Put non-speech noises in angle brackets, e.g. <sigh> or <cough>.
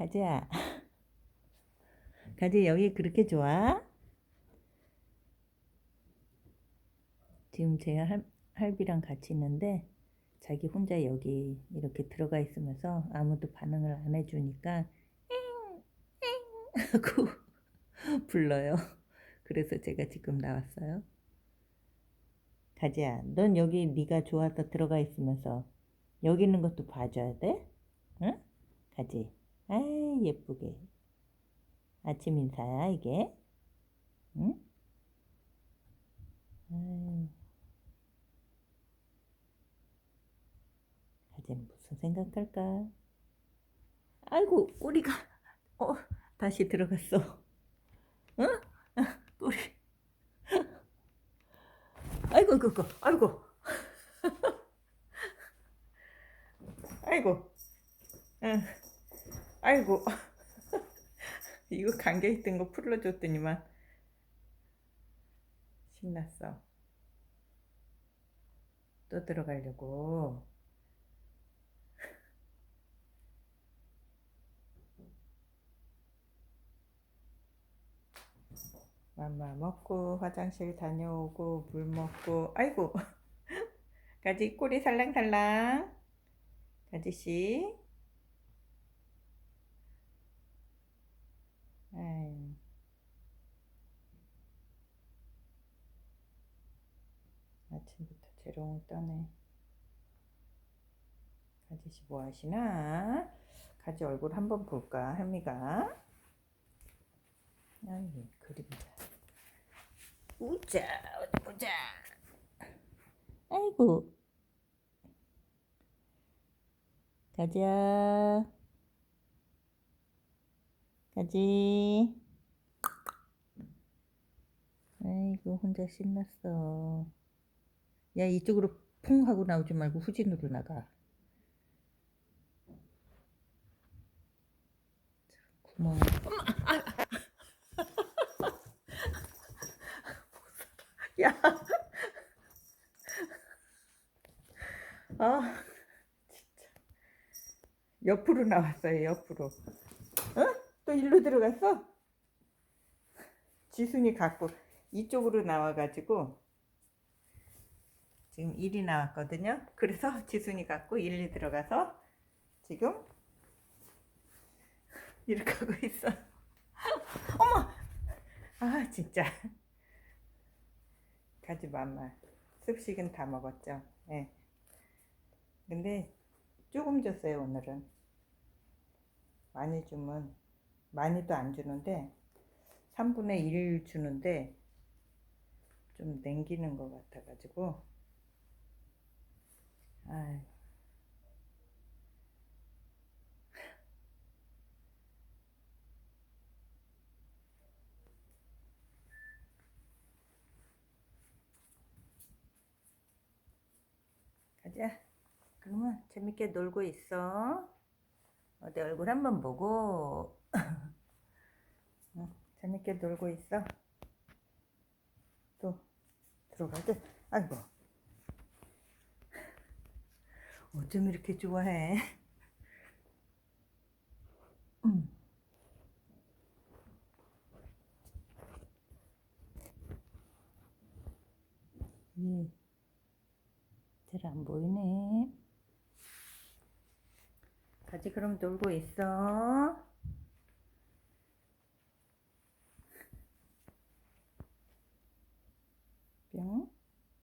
가지야. <laughs> 가지 여기 그렇게 좋아? 지금 제 할, 할비랑 같이 있는데 자기 혼자 여기 이렇게 들어가 있으면서 아무도 반응을 안 해주니까 하고 <laughs> 불러요. 그래서 제가 지금 나왔어요. 가지야, 넌 여기 네가 좋아서 들어가 있으면서 여기 있는 것도 봐줘야 돼? 응? 가지. 아 예쁘게. 아침 인사야 이게. 응? 아유. 가지는 무슨 생각할까? 아이고 우리가 어 다시 들어갔어. 응? 아, 우리. 아이고 그거 아이고 아이고 <laughs> 응. 아이고. <laughs> 이거 감겨있던 거 풀어줬더니만. 신났어. 또 들어가려고. <laughs> 맘마 먹고 화장실 다녀오고 물 먹고. 아이고. <laughs> 가지 꼬리 살랑살랑. 가지씨 아침부터 재롱을 떠네 가지씨 뭐 하시나? 가지 얼굴 한번 볼까 할미가? 아이 그림자. 우자 보자. 아이고. 가자 가지. 아이고 혼자 신났어 야 이쪽으로 퐁 하고 나오지 말고 후진으로 나가 엄마 <laughs> 야. 아, 진짜. 옆으로 나왔어요, 옆으로. 어? 또 일로 들어갔어? 지순이 갖고 이쪽으로 나와가지고 지금 일이 나왔거든요. 그래서 <laughs> 지순이 갖고 일리 들어가서 지금 이렇게 하고 있어. 어머! 아, 진짜. 가지 맘마 습식은 다 먹었죠. 예. 근데 조금 줬어요 오늘은. 많이 주면 많이도 안 주는데 3분의 1 주는데 좀 냉기는 것 같아가지고 아유. 가자. 그러면 재밌게 놀고 있어. 어디 얼굴 한번 보고. <laughs> 응, 재밌게 놀고 있어. 또 들어가자. 아이고. 어쩜 이렇게 좋아해? <laughs> 응. 예. 잘안 보이네. 같이 그럼 놀고 있어. 뿅.